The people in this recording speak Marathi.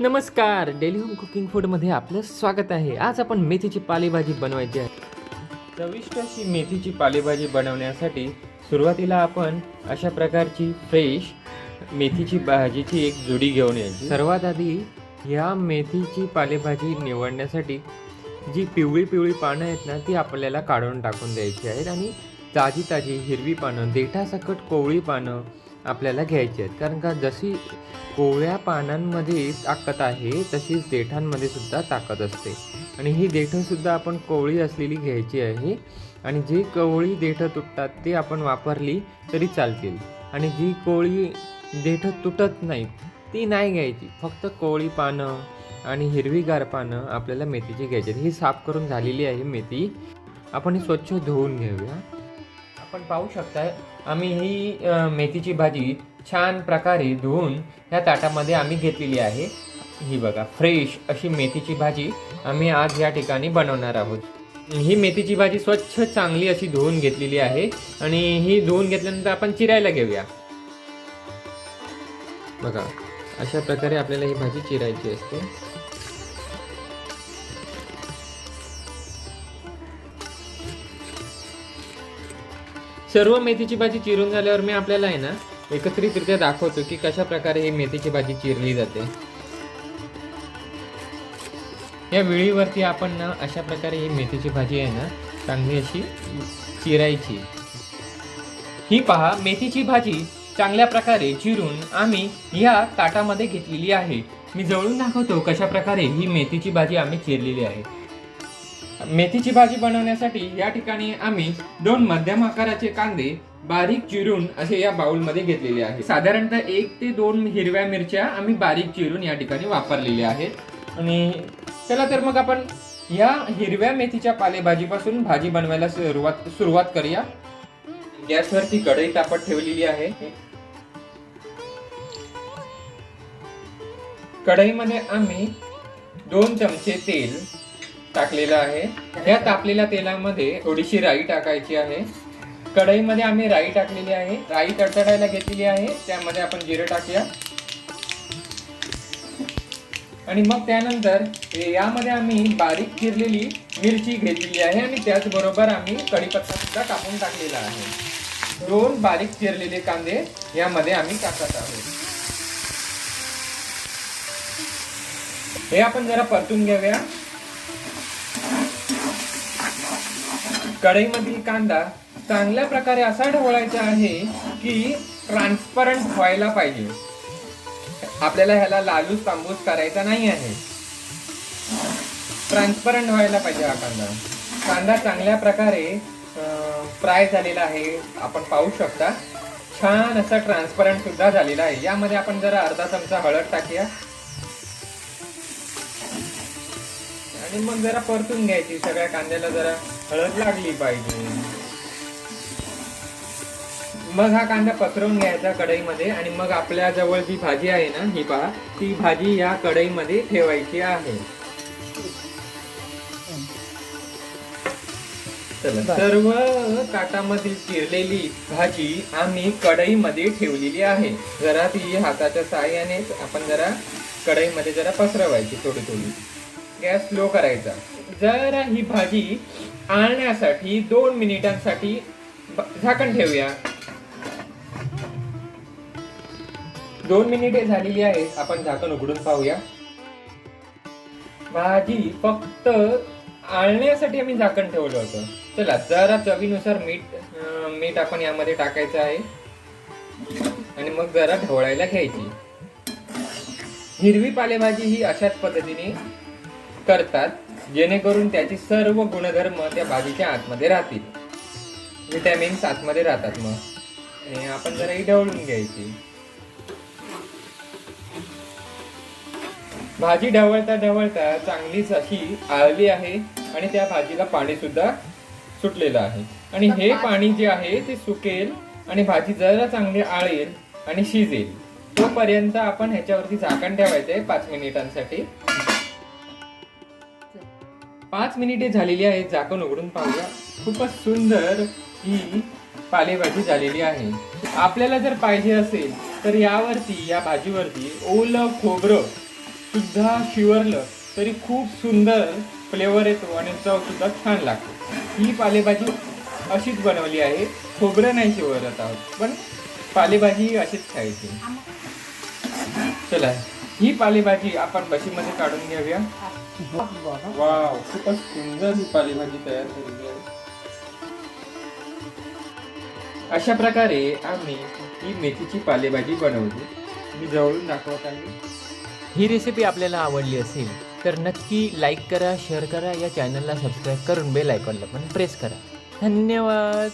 नमस्कार डेली होम कुकिंग फूडमध्ये आपलं स्वागत आहे. आज आपण मेथीची पालेभाजी बनवायची आहे. चविष्ट अशी मेथीची पालेभाजी बनवण्यासाठी सुरुवातीला आपण अशा प्रकारची फ्रेश मेथीची भाजीची एक जुडी घेऊन यायची. सर्वात आधी या मेथीची पालेभाजी निवडण्यासाठी जी पिवळी पिवळी पानं आहेत ना ती आपल्याला काढून टाकून द्यायची आहेत. आणि ताजी ताजी हिरवी पानं देठासकट कोवळी पानं आपल्याला घ्यायची आहेत. कारण का जशी कोवळ्या पानांमध्ये ताकद आहे तशीच देठांमध्ये सुद्धा ताकद असते. आणि ही देठंसुद्धा आपण कोवळी असलेली घ्यायची आहे. आणि जी कोवळी देठं तुटतात ते आपण वापरली तरी चालतील. आणि जी कोवळी देठं तुटत नाहीत ती नाही घ्यायची. फक्त कोवळी पानं आणि हिरवीगार पानं आपल्याला मेथीची घ्यायची आहेत. ही साफ करून झालेली आहे मेथी. आपण ही स्वच्छ धुवून घेऊया. आपण पाहू शकताय आम्ही ही मेथीची भाजी छान प्रकारे धुवून ह्या ताटामध्ये आम्ही घेतलेली आहे. ही बघा फ्रेश अशी मेथीची भाजी आम्ही आज या ठिकाणी बनवणार आहोत. ही मेथीची भाजी स्वच्छ चांगली अशी धुवून घेतलेली आहे आणि ही धुवून घेतल्यानंतर आपण चिरायला घेऊया. बघा अशा प्रकारे आपल्याला ही भाजी चिरायची असते. सर्व मेथीची भाजी चिरून झाल्यावर मी आपल्याला आहे ना एकत्रितरित्या दाखवतो की कशा प्रकारे ही मेथीची भाजी चिरली जाते. या वेळीवरती आपण ना अशा प्रकारे ही मेथीची भाजी आहे ना चांगली अशी चिरायची. ही पहा मेथीची भाजी चांगल्या प्रकारे चिरून आम्ही ह्या ताटामध्ये घेतलेली आहे. मी जवळून दाखवतो कशा प्रकारे ही मेथीची भाजी आम्ही चिरलेली आहे. मेथीची भाजी बनवण्यासाठी या ठिकाणी आम्ही दोन मध्यम आकाराचे कांदे बारीक चिरून असे या बाउलमध्ये घेतलेले आहे साधारणतः एक ते दोन हिरव्या मिरच्या आम्ही बारीक चिरून या ठिकाणी वापरलेल्या आहेत. आणि चला तर मग आपण या हिरव्या मेथीच्या पालेभाजीपासून भाजी बनवायला सुरुवात सुरुवात करूया. गॅसवरती कढई तापत ठेवलेली आहे. कढईमध्ये आम्ही दोन चमचे तेल टाकलेलं आहे. ह्या तापलेल्या तेलामध्ये थोडीशी राई टाकायची आहे. कढईमध्ये आम्ही राई टाकलेली आहे. राई तडतडायला घेतलेली आहे. त्यामध्ये आपण जिरं टाकूया. आणि मग त्यानंतर यामध्ये आम्ही बारीक चिरलेली मिरची घेतलेली आहे आणि त्याचबरोबर आम्ही कढीपत्ता सुद्धा टाकून टाकलेला आहे. दोन बारीक चिरलेले कांदे यामध्ये आम्ही टाकत आहोत. हे आपण जरा परतून घेऊया. कढईमधील कांदा चांगल्या प्रकारे असा ढवळायचा आहे की ट्रान्सपरंट व्हायला पाहिजे. आपल्याला ह्याला लालूस तांबूस करायचा नाही आहे. ट्रान्सपरंट व्हायला पाहिजे हा कांदा. कांदा चांगल्या प्रकारे फ्राय झालेला आहे. आपण पाहू शकता. छान असा ट्रान्सपरंट सुद्धा झालेला आहे. यामध्ये आपण जरा अर्धा चमचा हळद टाकूया. आणि मग जरा परतून घ्यायची. सगळ्या कांद्याला जरा हळद लागली पाहिजे. मग हा कांदा पसरवून घ्यायचा कढईमध्ये आणि मग आपल्या जवळ जी भाजी आहे ना ही पहा ती भाजी या कढईमध्ये ठेवायची आहे. चला सर्व काटामधील चिरलेली भाजी आम्ही कढईमध्ये ठेवलेली आहे. जरा ती हाताच्या साह्यानेच आपण जरा कढईमध्ये जरा पसरवायची थोडी थोडी गॅस स्लो करायचा. जरा ही भाजी आळण्यासाठी दोन मिनिटांसाठी झाकण ठेवूया. दोन मिनिटे झालेली आहेत आपण झाकण उघडून पाहूया. भाजी फक्त आळण्यासाठी आम्ही झाकण ठेवलं होतं. चला जरा चवीनुसार मीठ मीठ आपण यामध्ये टाकायचं आहे. आणि मग जरा ढवळायला घ्यायची. हिरवी पालेभाजी ही अशाच पद्धतीने करतात. जेणेकरून त्याची सर्व गुणधर्म त्या भाजीच्या आतमध्ये राहतील. विटॅमिन्स आतमध्ये राहतात मग. आणि आपण जरा ही ढवळून घ्यायची. भाजी ढवळता ढवळता चांगलीच अशी आळली आहे आणि त्या भाजीला पाणी सुद्धा सुटलेलं आहे. आणि हे पाणी जे आहे ते सुकेल आणि भाजी जरा चांगली आळेल आणि शिजेल. तोपर्यंत आपण ह्याच्यावरती झाकण ठेवायचंय पाच मिनिटांसाठी. पाच मिनिटे झालेली आहेत झाकण उघडून पाहूया. खूपच सुंदर ही पालेभाजी झालेली आहे. आपल्याला जर पाहिजे असेल तर यावरती या भाजीवरती ओलं खोबरं सुद्धा शिवरलं तरी खूप सुंदर फ्लेवर येतो आणि चवसुद्धा छान लागतो. ही पालेभाजी अशीच बनवली आहे. खोबरं नाही शिवरत आहोत पण पालेभाजी अशीच खायची. चला. ही पालेभाजी आपण बशीमध्ये काढून घेऊया. वाव खूपच सुंदर ही पालेभाजी तयार केलेली आहे. अशा प्रकारे आम्ही ही मेथीची पालेभाजी बनवली. मी जवळून दाखवत आहे. ही रेसिपी आपल्याला आवडली असेल तर नक्की लाईक करा शेअर करा या चॅनलला सबस्क्राईब करून बेल आयकॉनला पण प्रेस करा. धन्यवाद!